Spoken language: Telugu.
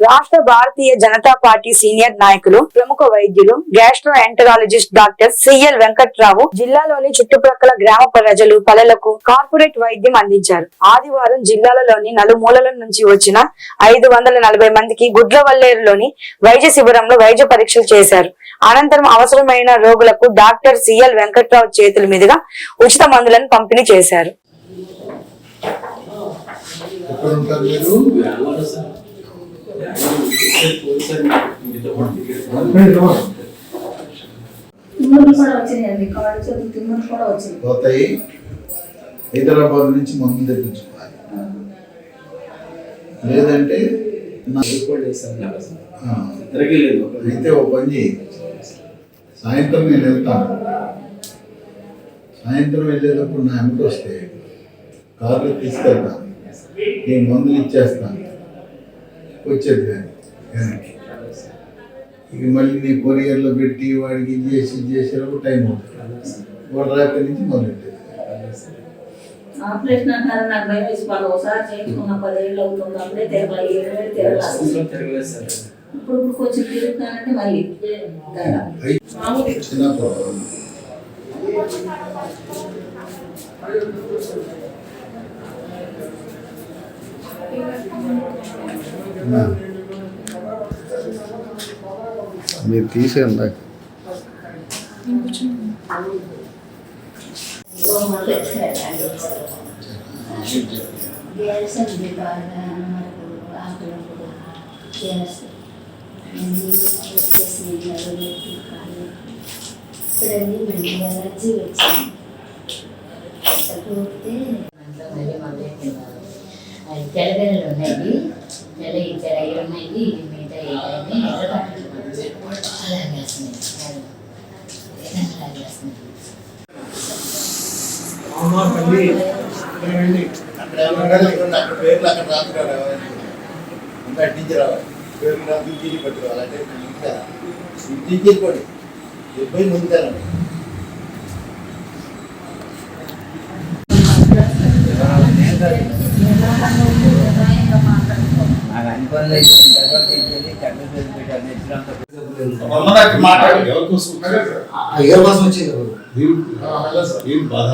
రాష్ట్ర భారతీయ జనతా పార్టీ సీనియర్ నాయకులు ప్రముఖ వైద్యులు gastroenterologist doctor C L Venkatrao జిల్లాలోని చుట్టుప్రక్కల గ్రామ ప్రజలు పల్లెలకు కార్పొరేట్ వైద్యం అందించారు. ఆదివారం జిల్లాలలోని నలుమూలల నుంచి వచ్చిన ఐదు వందల నలభై మందికి గుడ్లవల్లేరులోని వైద్య శిబిరంలో వైద్య పరీక్షలు చేశారు. అనంతరం అవసరమైన రోగులకు డాక్టర్ సిఎల్ వెంకట్రావు చేతుల మీదుగా ఉచిత మందులను పంపిణీ చేశారు. పోతాయి. హైదరాబాద్ నుంచి మందు తెప్పించుకోవాలి. లేదంటే అయితే ఓ పని చేయి. సాయంత్రం నేను వెళ్తాను. సాయంత్రం వెళ్ళేటప్పుడు నా వెంట వస్తే కార్లు తీసుకెళ్తాను. నేను మందులు ఇచ్చేస్తాను. వచ్చేది కానీ వెనక్కి ఇక మళ్ళీ నీ కొరియర్లో పెట్టి వాడికి ఇది చేసి ఇది చేసేటప్పుడు టైం అవుతుంది. వాడు రాత్రి నుంచి మొదలెట్టేది ఆపరేషన్ అంటారు నాకు భయం వేసి వాళ్ళు ఒకసారి చేయించుకున్న పదేళ్ళు అవుతుంది అప్పుడే తిరగలేదు ఏడు వేలు తిరగలేదు. ఇప్పుడు ఇప్పుడు కొంచెం తిరుగుతానంటే మళ్ళీ తేడా. నడుము, కాళ్ళు. ఇప్పుడన్నీ మళ్ళీ ఎలర్జీ వచ్చింది తగ్గితే మళ్ళీ మొదలు అది తెల్లగెనలు ఉన్నాయి తెల్ల ఈ తెల్ల అవి ఉన్నాయి ఇది మిగతా ఇవన్నీ పేర్లు అక్కడ రాసుకురా ఇంకా టీచర్ రావాలి. పేర్లు రాసి ఇంటికి పట్టుకోవాలి అంటే నాకు అన్ని పనులు అంతా మొన్నదాకా మాట్లాడు ఎవరి కోసం వచ్చింది ఏం బాధ.